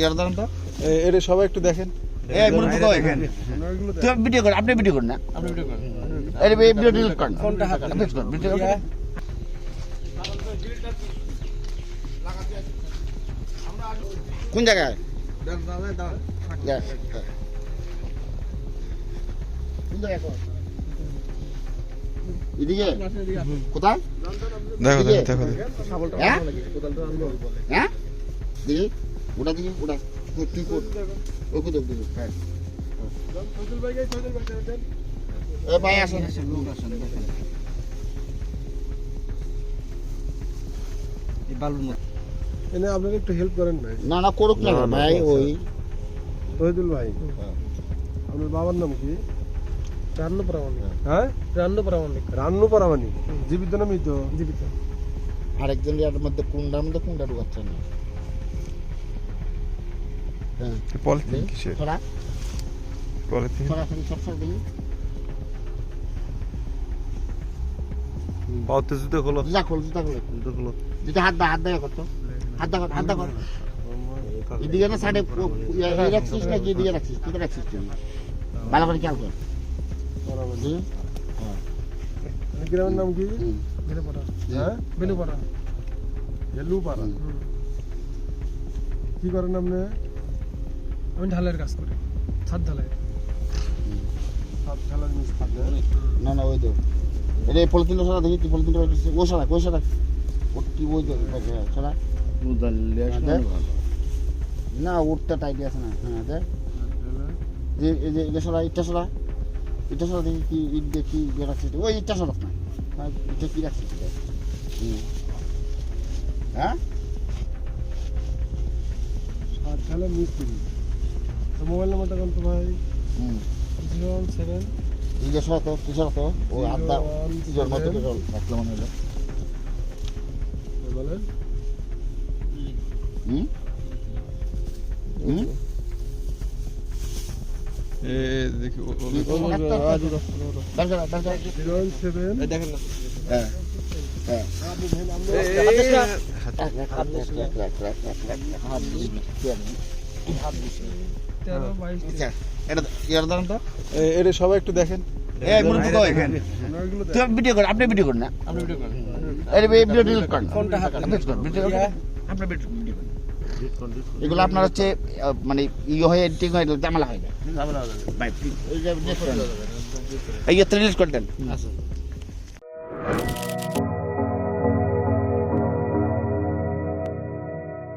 ইয়ার দাঁড়ান তো এটা সবাই একটু দেখেন। এই মুরব্বি কই তুই ভিডিও কর আপনি ভিডিও করেন না। আপনি ভিডিও করেন। এই ভিডিও ডিলিট করেন। কোনটা হাতে করেন ভিডিও করেন। কোন জায়গায়? এদিকে? কোথায়? দেখো দেখো, দেখো হ্যাঁ? হ্যাঁ? দেখি ওটা দেখি ওটা তুই- কর দেখি হ্যাঁ এ ভাই আসেন এনে আপনারা একটু হেল্প করেন ভাই না না করুক না না, না, ভাই ওই তহিদুল ভাই। আপনার বাবার নাম কি রান্নু প্রামাণিক হ্যাঁ রান্নু প্রামাণিক রান্নু পারামানি জীবিত না মৃত জীবিত আরেকজন ইয়ার মধ্যে কুন্ডার মধ্যে কুন্ডা ঢুকাচ্ছে না। পলিথিন কিসের? পলিথিন? পাওতে জুতো খোলো। জুতা খোল জুতা খোল। জুতো খোলো। জুতা হাত দা হাত দা করতো হাত দা হাত দা কর। এদিকে না সাইডে এই রাখছিস না এদিকে রাখছিস? কোথায় রাখছিস তুই ভালো করে খেয়াল কর? গ্রামের নাম কি? হুম। বেনুপাড়া হ্যাঁ? বেনুপাড়া হেলু পাড়া কি করেন আপনি আমি ঢালের কাজ করি ছাদ ঢালাই না? না ওই তো। এটা এই পলিথিনটা সরা দেখি তুই পলিথিনটা রাখছিস ও সরা ওই সরা। ও কি ওই সরা। না টাইট আছে না। হ্যাঁ দেখ। যে এই যে এটা সরা ইটটা সরা। ইটটা সরা দেখি কি ইট দিয়ে কি দিয়ে ওই ইটটা না। হ্যাঁ, কি। হ্যাঁ? সাত মিস্ত্রি তো মোবাইল নাম্বারটা কোন তো ভাই হুম জিরো ওয়ান সেভেন এই যে সরা তো তুই সরা তো ও আড্ডা তিজোর মতো করে রাখলাম মনে হলো বলেন হুম হুম এ দেখি ও- ও- কি করব? রাখ, রাখ, রাখ। দাঁড় করা, দাঁড় করা। জিরো ওয়ান সেভেন দেখেন না হ্যাঁ হ্যাঁ তেরো বাইশ আচ্ছা, এটা তো এটা সবাই একটু দেখেন। ভিডিও কর আপনি ভিডিও করেন না। আপনি ভিডিও করেন। ভিডিও ডিলিট করেন আপনি ভিডিও করেন ভিডিও এগুলো আপনার হচ্ছে মানে ইয়ে হয়ে এডিটিং হয়ে ঝামেলা হয় না এই করে দেন